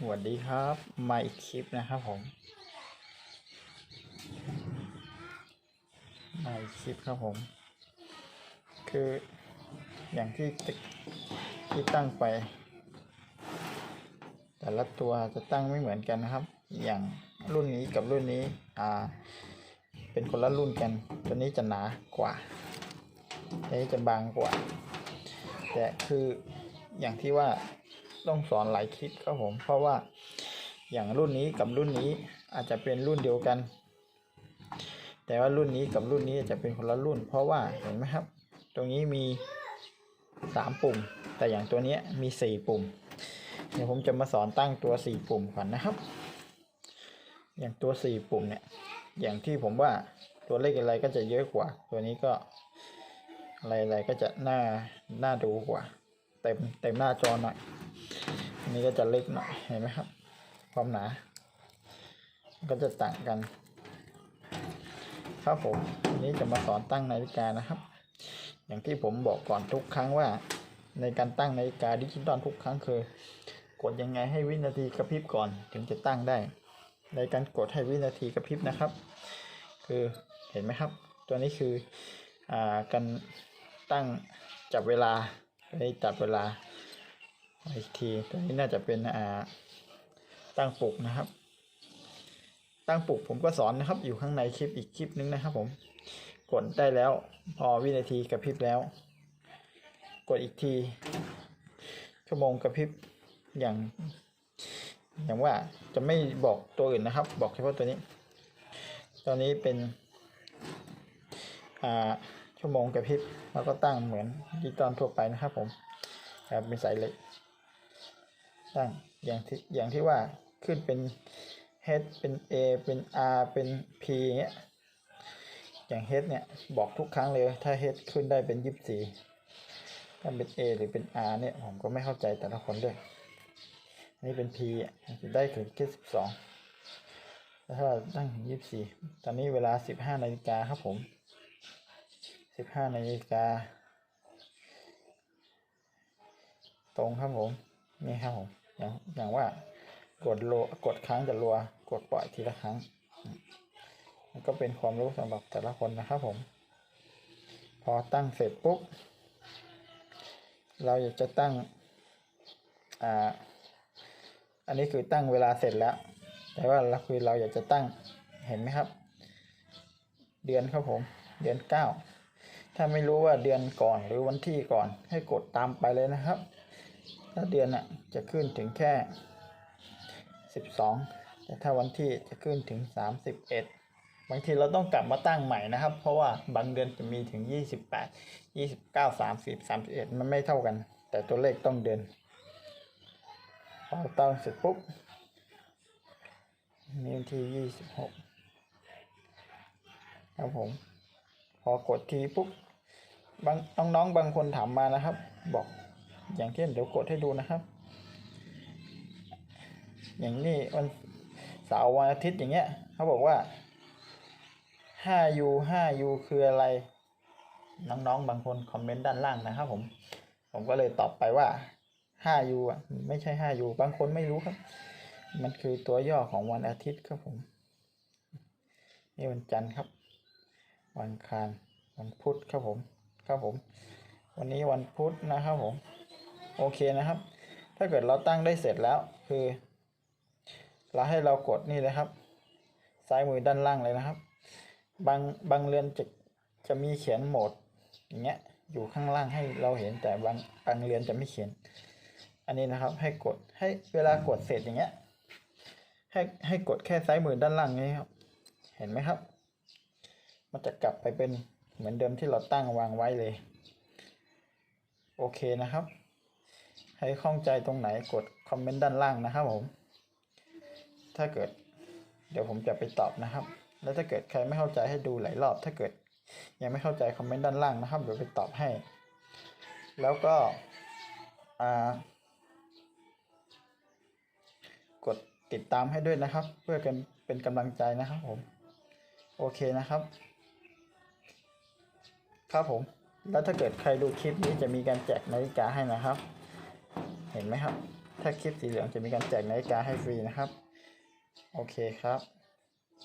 สวัสดีครับ มาอีกคลิปนะครับผม มาอีกคลิปครับผม คืออย่างที่ที่ตั้งไป แต่ละตัวจะตั้งไม่เหมือนกันนะครับ อย่างรุ่นนี้กับรุ่นนี้ อ่า เป็นคนละรุ่นกัน ตัวนี้จะหนากว่าตัวนี้จะบางกว่า แต่คืออย่างที่ว่า ต้องสอนหลายคลิปครับผม เพราะว่าอย่างรุ่นนี้กับรุ่นนี้อาจจะเป็นรุ่นเดียวกัน แต่ว่ารุ่นนี้กับรุ่นนี้จะเป็นคนละรุ่น เพราะว่าเห็นไหมครับ ตรงนี้มีสามปุ่ม แต่อย่างตัวนี้มีสี่ปุ่ม เดี๋ยวผมจะมาสอนตั้งตัวสี่ปุ่มก่อนนะครับ อย่างตัวสี่ปุ่มเนี่ย อย่างที่ผมว่าตัวเลขอะไรก็จะเยอะกว่า ตัวนี้ก็อะไรๆก็จะน่าน่าดูกว่า เต็มเต็มหน้าจอหน่อย อันนี้ก็จะเล็กหน่อยเห็นไหมครับ ความหนา ก็จะต่างกัน ครับผมวันนี้จะมาสอนตั้งนาฬิกานะครับ อย่างที่ผมบอกก่อนทุกครั้งว่า ในการตั้งนาฬิกาดิจิตอลทุกครั้งคือ กดยังไงให้วินาทีกระพริบก่อนถึงจะตั้งได้ ในการกดให้วินาทีกระพริบนะครับ คือเห็นไหมครับ ตัวนี้คืออ่าการตั้งจับเวลาให้จับเวลา อีกทีตัวนี้น่าจะเป็นอ่าตั้งปลุกนะครับ ตั้งปลุกผมก็สอนนะครับ อยู่ข้างในคลิปอีกคลิปนึงนะครับ ผมกดได้แล้ว พอวินาทีกระพริบแล้ว กดอีกทีชั่วโมงกระพริบอย่างอย่างว่าจะไม่บอกตัวอื่นนะครับ บอกเฉพาะตัวนี้ ตอนนี้เป็นอ่าชั่วโมงกระพริบแล้วก็ตั้งเหมือนดิจิตอลทั่วไปนะครับผมครับเป็นสายเหล็ก ตั้งอย่างที่อย่างที่ว่าขึ้นเป็น H เป็น A เป็น R เป็น P เงี้ยอย่าง H เนี่ยบอกทุกครั้งเลยถ้า H ขึ้นได้เป็นยี่สิบสี่ถ้าเป็น A หรือเป็น R เนี่ยผมก็ไม่เข้าใจแต่ละคนด้วยอันนี้เป็น P จะได้ถึงแค่สิบสองแล้วถ้าตั้งถึงยี่สิบสี่ตอนนี้เวลาสิบห้านาฬิกาครับผมสิบห้านาฬิกาตรงครับผม นี่ครับผม อย่างอย่างว่ากดโลกดครั้งจะรัว กดปล่อยทีละครั้งก็เป็นความรู้สำหรับแต่ละคนนะครับผม พอตั้งเสร็จปุ๊บ เราอยากจะตั้งอ่าอันนี้คือตั้งเวลาเสร็จแล้ว แต่ว่าเราคือเราอยากจะตั้งเห็นไหมครับ เดือนครับผม เดือนเก้าถ้าไม่รู้ว่าเดือนก่อนหรือวันที่ก่อนให้กดตามไปเลยนะครับ ถ้าเดือนอะจะขึ้นถึงแค่สิบสองแต่ถ้าวันที่จะขึ้นถึงสามสิบเอ็ดบางทีเราต้องกลับมาตั้งใหม่นะครับ เพราะว่าบางเดือนจะมีถึงยี่สิบแปดยี่สิบเก้าสามสิบสามสิบเอ็ดมันไม่เท่ากัน แต่ตัวเลขต้องเดือนพอตั้งเสร็จปุ๊บนี่วันที่ยี่สิบหกครับผม พอกดทีปุ๊บบางน้องๆบางคนถามมานะครับ บอก อย่างเช่นเดี๋ยวกดให้ดูนะครับ อย่างนี้วันเสาร์วันอาทิตย์อย่างเงี้ยเขาบอกว่า 5U 5U คืออะไร น้องๆ บางคนคอมเมนต์ด้านล่างนะครับผม ผมก็เลยตอบไปว่า 5U อะไม่ใช่ 5U บางคนไม่รู้ครับ มันคือตัวย่อของวันอาทิตย์ครับผม นี่วันจันทร์ครับ วันคารวันพุธครับผม ครับผม วันนี้วันพุธนะครับผม โอเคนะครับ ถ้าเกิดเราตั้งได้เสร็จแล้วคือ เราให้เรากดนี่เลยครับ ซ้ายมือด้านล่างเลยนะครับ บางบางเรือนจะจะมีเขียนโหมดอย่างเงี้ยอยู่ข้างล่างให้เราเห็นแต่บางบางเรือนจะไม่เขียน อันนี้นะครับให้กดให้เวลากดเสร็จอย่างเงี้ยให้ให้กดแค่ซ้ายมือด้านล่างนี้ครับ เห็นไหมครับ มันจะกลับไปเป็นเหมือนเดิมที่เราตั้งวางไว้เลย โอเคนะครับ ให้ข้องใจตรงไหนกดคอมเมนต์ด้านล่างนะครับผม ถ้าเกิด เดี๋ยวผมจะไปตอบนะครับ แล้วถ้าเกิดใครไม่เข้าใจให้ดูหลายรอบ ถ้าเกิดยังไม่เข้าใจคอมเมนต์ด้านล่างนะครับเดี๋ยวไปตอบให้ แล้วก็กดติดตามให้ด้วยนะครับ เพื่อเป็นเป็นกำลังใจนะครับผม โอเคนะครับ ครับผม แล้วถ้าเกิดใครดูคลิปนี้จะมีการแจกนาฬิกาให้นะครับ เห็นไหมครับ ถ้าคลิปสีเหลืองจะมีการแจกนาฬิกาให้ฟรีนะครับ โอเคครับ